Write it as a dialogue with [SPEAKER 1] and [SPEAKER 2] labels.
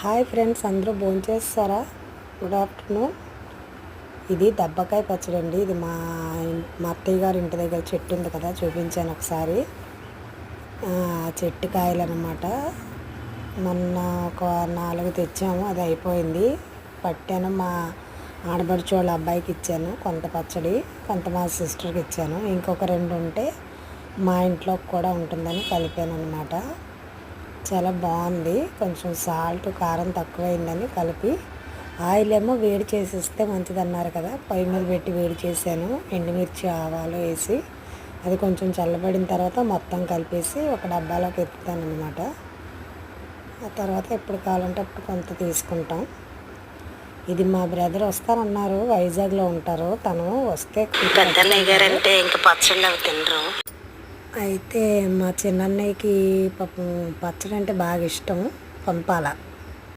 [SPEAKER 1] Hi friends అందరూ భోంచేస్తారా good afternoon ఇది దబ్బకాయ పచ్చడి అండి ఇది మా మా అత్తయ్య గారి ఇంటి దగ్గర చెట్టు ఉంది కదా చూపించాను ఒకసారి. చెట్టు కాయలు అనమాట మొన్న ఒక నాలుగు తెచ్చాము అది అయిపోయింది. పట్టాను మా ఆడబడుచు వాళ్ళ అబ్బాయికి ఇచ్చాను కొంత పచ్చడి కొంత మా సిస్టర్కి ఇచ్చాను. ఇంకొక రెండు ఉంటే మా ఇంట్లో కూడా ఉంటుందని కలిపాను అనమాట చాలా బాగుంది. కొంచెం సాల్ట్ కారం తక్కువైందని కలిపి ఆయిల్ ఏమో వేడి చేసిస్తే మంచిది అన్నారు కదా. పొయ్యి మీద పెట్టి వేడి చేశాను. ఎండుమిర్చి ఆవాలు వేసి అది కొంచెం చల్లబడిన తర్వాత మొత్తం కలిపేసి ఒక డబ్బాలోకి ఎత్తుతాను అనమాట ఆ తర్వాత ఎప్పుడు కావాలంటే అప్పుడు కొంత తీసుకుంటాం. ఇది మా బ్రదర్ వస్తారన్నారు వైజాగ్లో ఉంటారు. తను వస్తే
[SPEAKER 2] పెద్దన్నయ్య గారంటే ఇంకా పచ్చళ్ళు అవి తినరు.
[SPEAKER 1] అయితే మా చిన్నన్నయ్యకి పాపం పచ్చడి అంటే బాగా ఇష్టం. పంపాల.